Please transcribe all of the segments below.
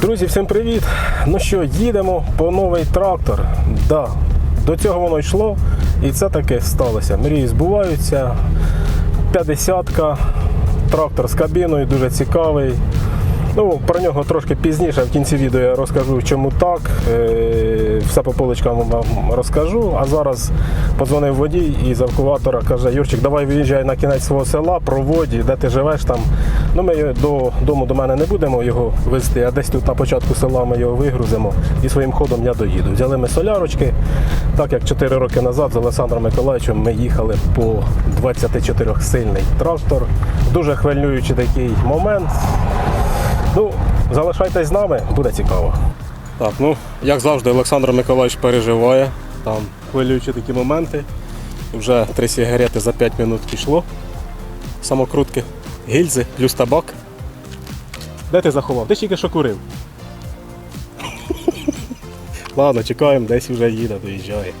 Друзі, всім привіт! Ну що, їдемо по новий трактор. Да, до цього воно йшло, і це таке сталося. Мрії збуваються. 50-ка, трактор з кабіною, дуже цікавий. Ну, Про нього трошки пізніше в кінці відео я розкажу, чому так. Е, Все по поличкам вам розкажу. А зараз подзвонив водій із евакуатора, каже, Юрчик, давай виїжджай на кінець свого села, проводі, де ти живеш там. Ну, Ми до дому до мене не будемо його везти, а десь тут на початку села ми його вигрузимо і своїм ходом я доїду. Взяли ми солярочки, так як 4 роки назад з Олександром Миколаївичем ми їхали по 24-сильний трактор. Дуже хвилюючий такий момент. Ну, залишайтесь з нами, буде цікаво. Так, ну, як завжди, Олександр Миколаївич переживає. Там хвилюючі такі моменти. Вже три сигарети за 5 минут пішло. Самокрутки, гільзи, плюс табак. Де ти заховав? Ти тільки що курив. Ладно, чекаємо, десь вже їде, доїжджає.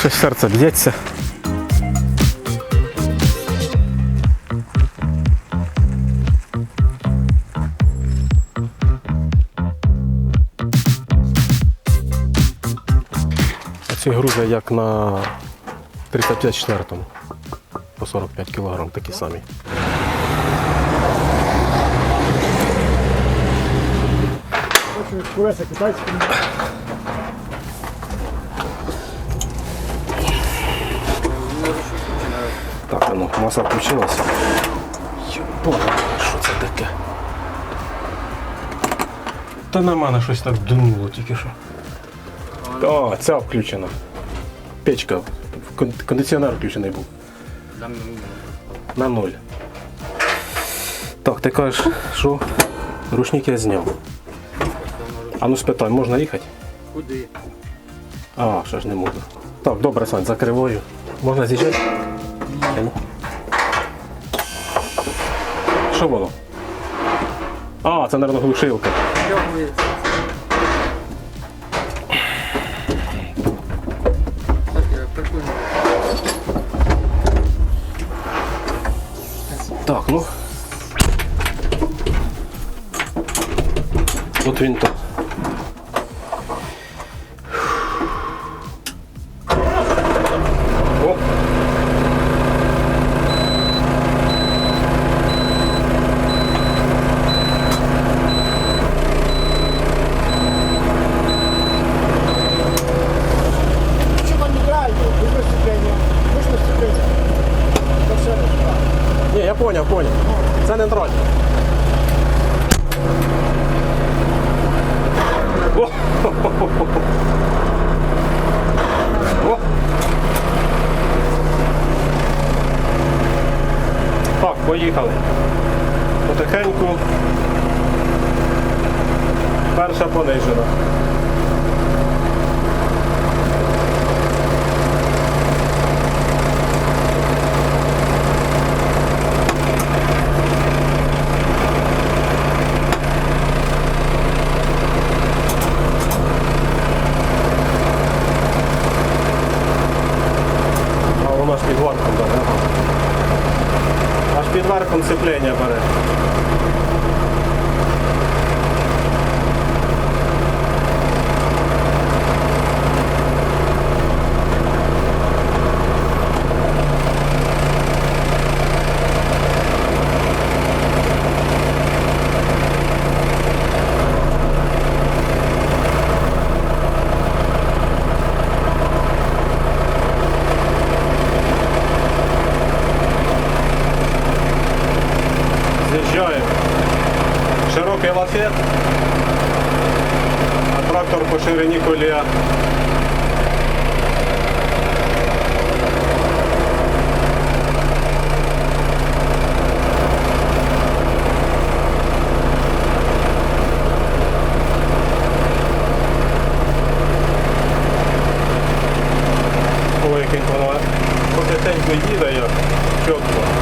Щось серце б'ється. Ці грузи як на 354 по 45 кг, такі самі. Курesa китайська. Маса включилася. Йопа, що це таке? Та на мене щось так дунуло тільки що. О, ця включена. Печка. Кон- Кондиціонер включений був. На нуль. Так, ти кажеш, що рушник я зняв. А ну спитай, можна їхати? Куди? А, ще ж не можна. Так, добре, Сань, закриваю. Можна з'їжджати? Та ну. Що воно? А, це, мабуть, глушилка. Так. Так, ну. От він то. О! Чого не грає? Вибір сцеплення. Вийшло сцеплення. Та все решта. Ні, я поняв, поняв. Це нейтраль. О! О! Так, поїхали. Потихеньку. Перша понижена. А воно ж під верхом бере. ага. Аж під верхом сцеплення бере. Широкий а трактор по ширині колія. Ой, який воно потихеньку їде як чітко.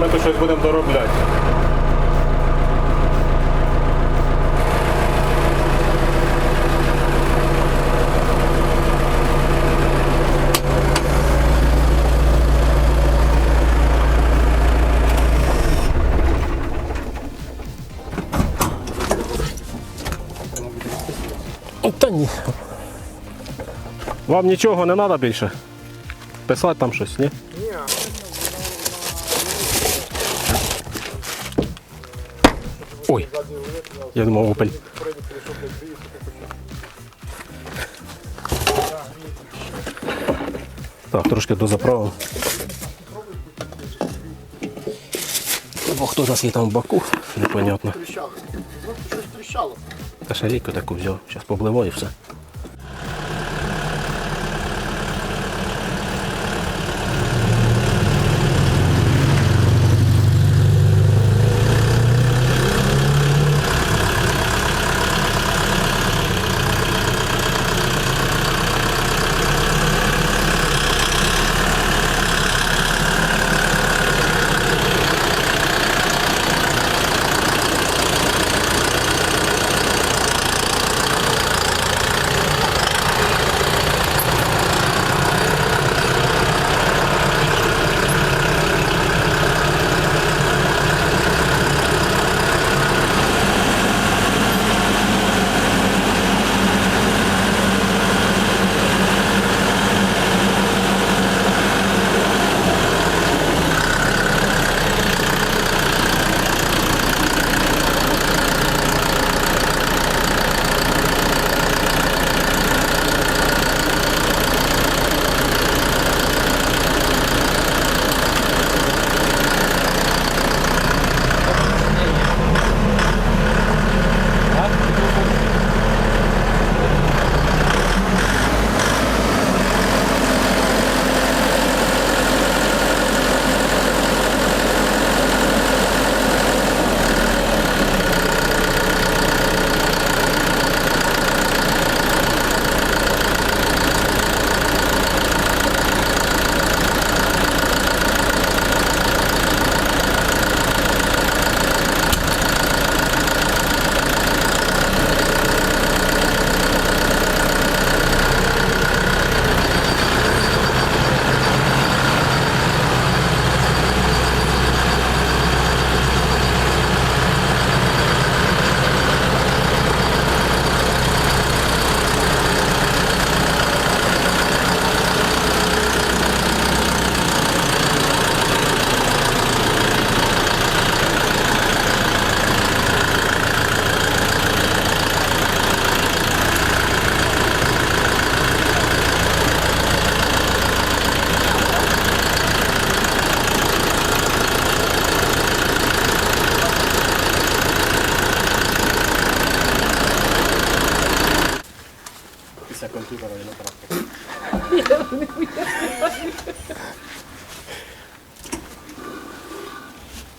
ми тут щось будемо доробляти. Ні. Вам нічого не треба більше? Писати там щось, ні? Ні. Ой. Я думав, опель. Так, трошки дозаправив. Бо хто нас є там в баку, непонятно. Щось тріщало. Та шарійку таку взяв, зараз побливаю і все.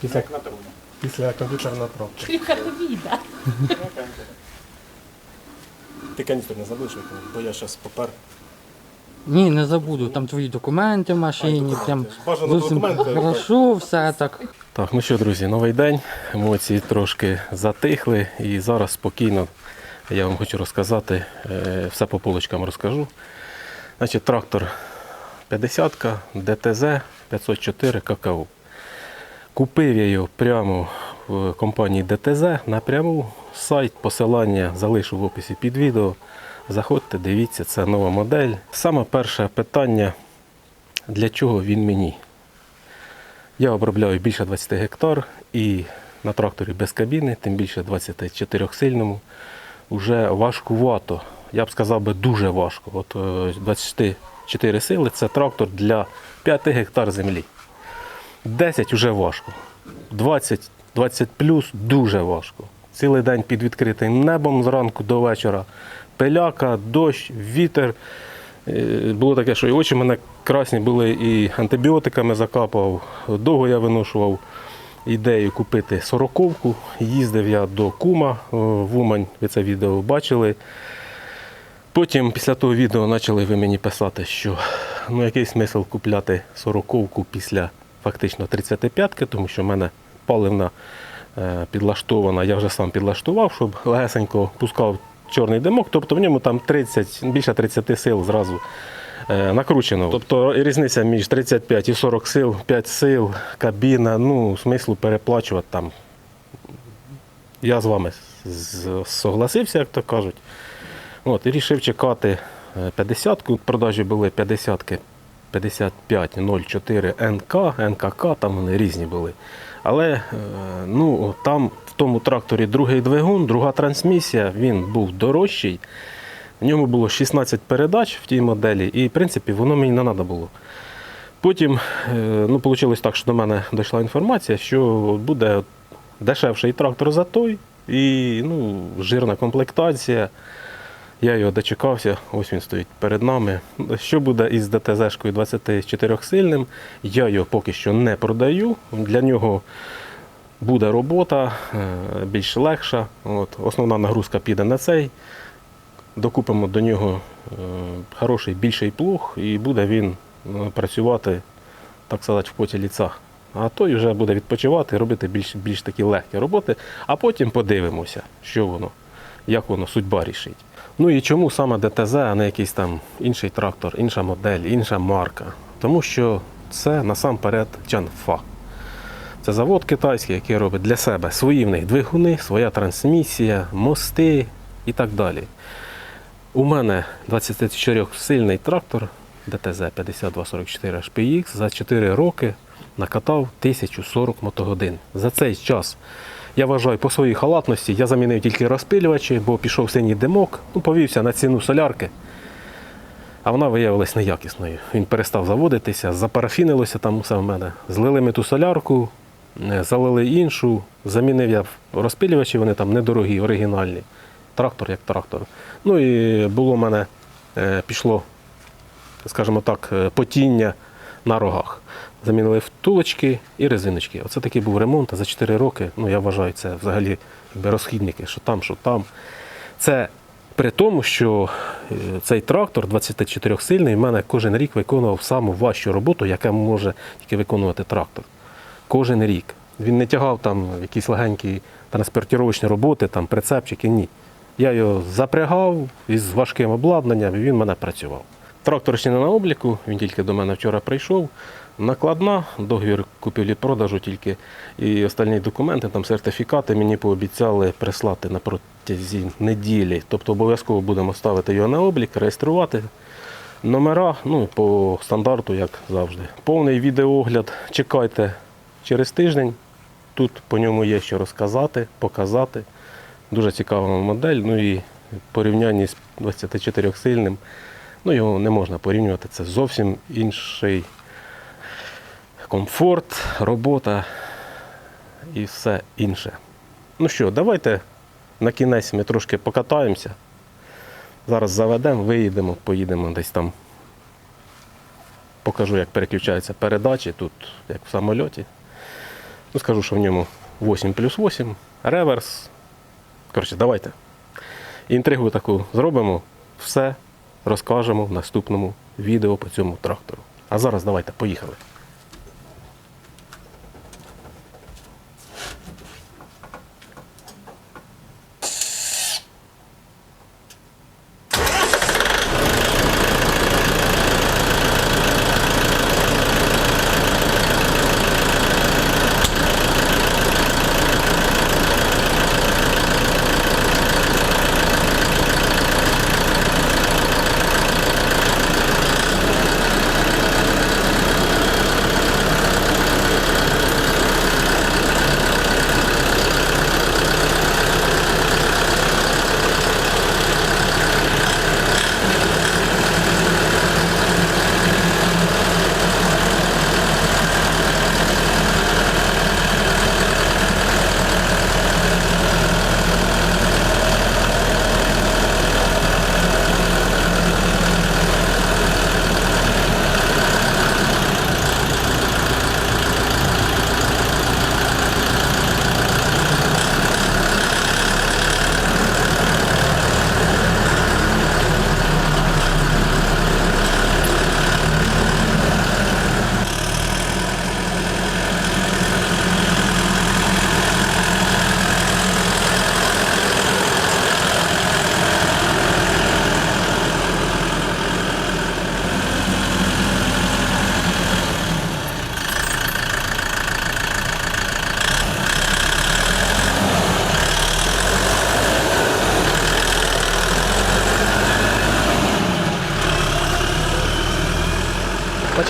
Після, після комп'ютера на трактор. Віда. Ти каністр не забудеш, бо я зараз попер. Ні, не забуду. Там твої документи в машині, прям Бажано зовсім документи. хорошо, все так. Так, ну що, друзі, новий день. Емоції трошки затихли і зараз спокійно я вам хочу розказати, е, все по полочкам розкажу. Значить, трактор 50 ДТЗ 504 ККУ. Купив я його прямо в компанії ДТЗ напряму. Сайт, посилання залишу в описі під відео. Заходьте, дивіться, це нова модель. Саме перше питання, для чого він мені? Я обробляю більше 20 гектар і на тракторі без кабіни, тим більше 24-сильному. Уже важкувато. Я б сказав би дуже важко. От е, 24 сили це трактор для 5 гектар землі. 10 вже важко. 20, 20 плюс дуже важко. Цілий день під відкритим небом зранку до вечора. Пиляка, дощ, вітер. Е, Було таке, що і очі мене красні були, і антибіотиками закапав. Довго я виношував ідею купити сороковку. Їздив я до Кума е, в Умань, ви це відео бачили. Потім після того відео почали ви мені писати, що ну, який смисл купляти сороковку після фактично 35-ки, тому що в мене паливна е, підлаштована, я вже сам підлаштував, щоб легесенько пускав чорний димок, тобто в ньому там 30, більше 30 сил зразу е, накручено. Тобто різниця між 35 і 40 сил, 5 сил, кабіна, ну, смислу переплачувати там. Я з вами согласився, як то кажуть. От, і рішив чекати 50-ку. Продажі були 50-ки 5504 НК, НКК, там вони різні були. Але е, ну, там в тому тракторі другий двигун, друга трансмісія, він був дорожчий. В ньому було 16 передач в тій моделі, і в принципі воно мені не треба було. Потім е, ну, вийшло так, що до мене дійшла інформація, що буде дешевший трактор за той, і ну, жирна комплектація. Я його дочекався, ось він стоїть перед нами. Що буде із ДТЗ-шкою 24-сильним, я його поки що не продаю. Для нього буде робота е, більш легша. От, основна нагрузка піде на цей. Докупимо до нього е, хороший більший плуг, і буде він е, працювати, так сказати, в поті ліца. А той вже буде відпочивати, робити більш, більш такі легкі роботи, а потім подивимося, що воно, як воно судьба рішить. Ну і чому саме ДТЗ, а не якийсь там інший трактор, інша модель, інша марка? Тому що це насамперед Чанфа. Це завод китайський, який робить для себе свої в них двигуни, своя трансмісія, мости і так далі. У мене 24-сильний трактор ДТЗ 5244 HPX за 4 роки накатав 1040 мотогодин. За цей час я вважаю, по своїй халатності я замінив тільки розпилювачі, бо пішов синій димок, ну, повівся на ціну солярки, а вона виявилась неякісною. Він перестав заводитися, запарафінилося там усе в мене. Злили ми ту солярку, е, залили іншу, замінив я розпилювачі, вони там недорогі, оригінальні. Трактор як трактор. Ну і було в мене, е, пішло, скажімо так, е, потіння на рогах. Замінили втулочки і резиночки. Оце такий був ремонт. За 4 роки, ну я вважаю, це взагалі якби розхідники, що там, що там. Це при тому, що е, цей трактор 24-сильний в мене кожен рік виконував саму важчу роботу, яка може тільки виконувати трактор. Кожен рік. Він не тягав там якісь легенькі транспортировочні роботи, там прицепчики, ні. Я його запрягав із важким обладнанням, і він мене працював. Трактор ще не на обліку, він тільки до мене вчора прийшов. Накладна, договір купівлі-продажу тільки і остальні документи, там сертифікати мені пообіцяли прислати на протязі неділі. Тобто обов'язково будемо ставити його на облік, реєструвати. Номера, ну, по стандарту, як завжди. Повний відеоогляд чекайте через тиждень. Тут по ньому є що розказати, показати. Дуже цікава модель. Ну і в порівнянні з 24-сильним, ну його не можна порівнювати. Це зовсім інший комфорт, робота і все інше. Ну що, давайте на кінець ми трошки покатаємося. Зараз заведемо, виїдемо, поїдемо десь там. Покажу, як переключаються передачі тут, як в самольоті. Ну, скажу, що в ньому 8 плюс 8, реверс. Коротше, давайте. Інтригу таку зробимо, все розкажемо в наступному відео по цьому трактору. А зараз давайте, поїхали.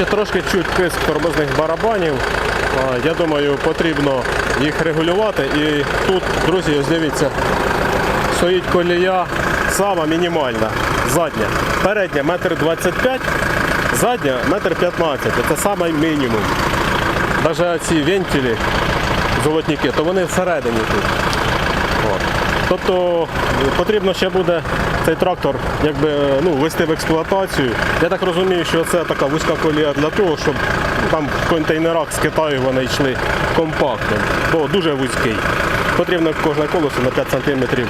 Значить, трошки чуть писк тормозних барабанів. Я думаю, потрібно їх регулювати. І тут, друзі, ось дивіться, стоїть колія сама мінімальна, задня. Передня метр 25, задня метр 15. Це самий мінімум. Навіть ці вентилі золотники, то вони всередині тут. От. Тобто потрібно ще буде цей трактор якби, ну, ввести в експлуатацію. Я так розумію, що це така вузька колія для того, щоб там в контейнерах з Китаю вони йшли компактним, бо дуже вузький. Потрібно кожне колесо на 5 см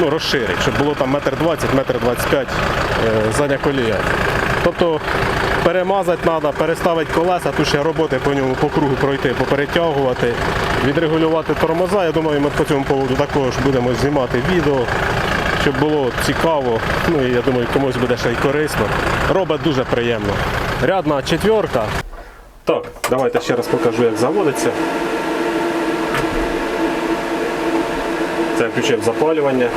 ну, розширити, щоб було там метр 20, метр 25 е, задня колія. Тобто перемазати треба, переставити колеса, тут ще роботи по ньому по кругу пройти, поперетягувати, відрегулювати тормоза. Я думаю, ми по цьому поводу також будемо знімати відео, щоб було цікаво. Ну і я думаю, комусь буде ще й корисно. Робить дуже приємно. Рядна четверка. Так, давайте ще раз покажу, як заводиться. Це включив запалювання.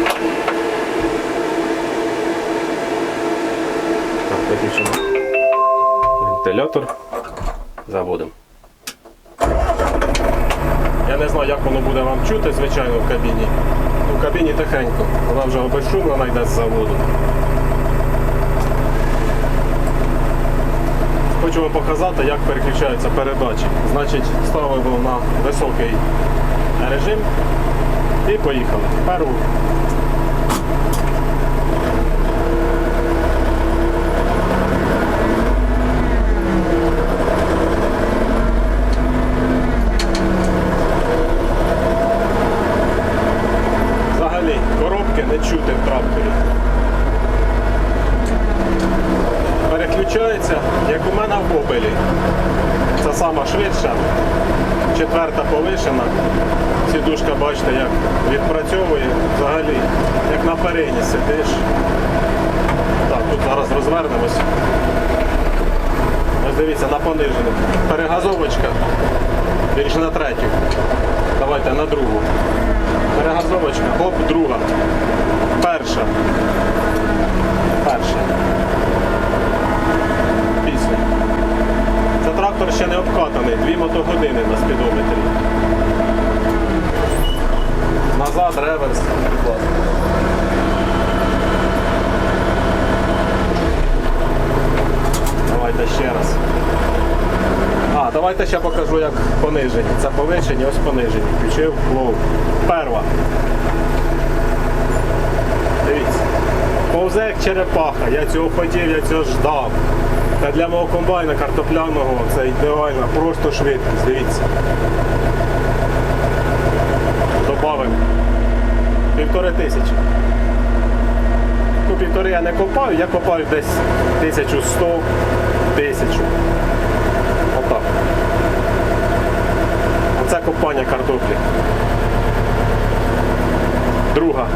Так, виключимо вентилятор. Заводимо. Я не знаю, як воно буде вам чути, звичайно, в кабіні. В кабіні тихенько. Вона вже безшумно найде з заводу. Хочу вам показати, як переключаються передачі. Значить, ставимо на високий режим і поїхали. Першу Взагалі коробки не чути в тракторі. Переключається, як у мене в Опелі. Це сама швидша, четверта повишена. Сідушка, бачите, як відпрацьовує взагалі, як на перині сидиш. Так, тут зараз розвернемось. Ось дивіться, на понижену. Перегазовочка. Більше на третю. Давайте на другу. Перегазовочка, хоп, друга. Перша. Перша. Після. Це трактор ще не обкатаний, дві мотогодини на спідометрі. Назад, реверс. Будь ласка. Давайте ще раз. А, давайте ще покажу, як понижені. Це повишені, ось понижені. Включив лоу. Перва. Дивіться. Повзе як черепаха. Я цього хотів, я цього ждав. Та для мого комбайна картопляного це ідеально, просто швидкість. Дивіться. Добавимо. Півтори тисячі. Ну, півтори я не копаю, я копаю десь 1100 тисячу. Отак. Оце копання картоплі. Друга.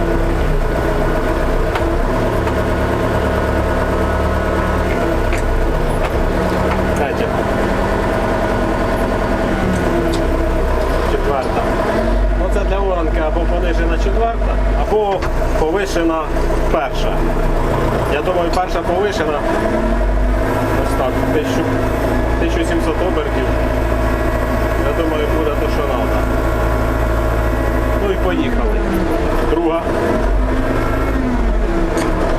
Третя. Четверта. Ну це для оранки або понижена четверта, або повишена перша. Я думаю, перша повишена. Ось так, 1000 1700 обертів. Я думаю, буде те, що треба. Ну і поїхали. Друга.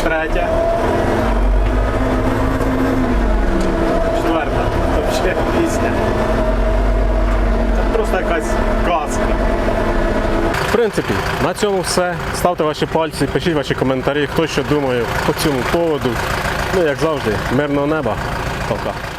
Третя. Четверта. Взагалі пісня. Це просто якась казка. В принципі, на цьому все. Ставте ваші пальці, пишіть ваші коментарі, хто що думає по цьому поводу. Ну, як завжди, мирного неба. Пока.